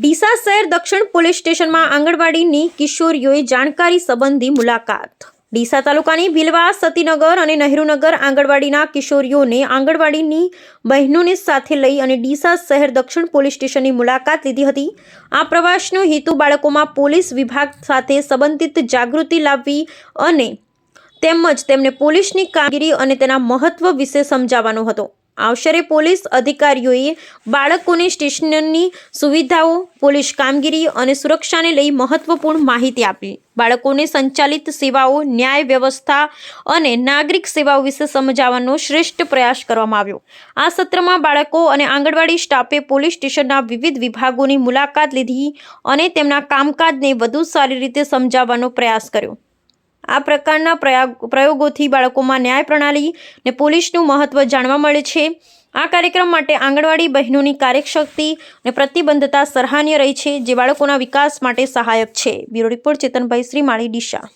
ડીસા શહેર દક્ષિણ પોલીસ સ્ટેશનમાં આંગણવાડીની કિશોરીઓએ જાણકારી સંબંધી મુલાકાત. ડીસા તાલુકાની ભીલવા, સતીનગર અને નહેરુનગર આંગણવાડીના કિશોરીઓને આંગણવાડીની બહેનોને સાથે લઈ અને ડીસા શહેર દક્ષિણ પોલીસ સ્ટેશનની મુલાકાત લીધી હતી. આ પ્રવાસનો હેતુ બાળકોમાં પોલીસ વિભાગ સાથે સંબંધિત જાગૃતિ લાવવી અને તેમજ તેમને પોલીસની કામગીરી અને તેના મહત્વ વિશે સમજાવવાનો હતો. આવશરે પોલીસ અધિકારીઓએ બાળકોને સ્ટેશનની સુવિધાઓ, પોલીસ કામગીરી અને સુરક્ષાને લઈ મહત્વપૂર્ણ માહિતી આપી. બાળકોને સંચાલિત સેવાઓ, ન્યાય વ્યવસ્થા અને નાગરિક સેવાઓ વિશે સમજાવવાનો શ્રેષ્ઠ પ્રયાસ કરવામાં આવ્યો. આ સત્રમાં બાળકો અને આંગણવાડી સ્ટાફે પોલીસ સ્ટેશનના વિવિધ વિભાગોની મુલાકાત લીધી અને તેમના કામકાજને વધુ સારી રીતે સમજાવવાનો પ્રયાસ કર્યો. આ પ્રકારના પ્રયાગ, પ્રયોગોથી બાળકોમાં ન્યાય પ્રણાલી ને પોલીસનું મહત્વ જાણવા મળે છે. આ કાર્યક્રમ માટે આંગણવાડી બહેનોની કાર્યશક્તિ અને પ્રતિબદ્ધતા સરાહનીય રહી છે, જે બાળકોના વિકાસ માટે સહાયક છે. Bureau report Chetanbhai Shrimali Deesa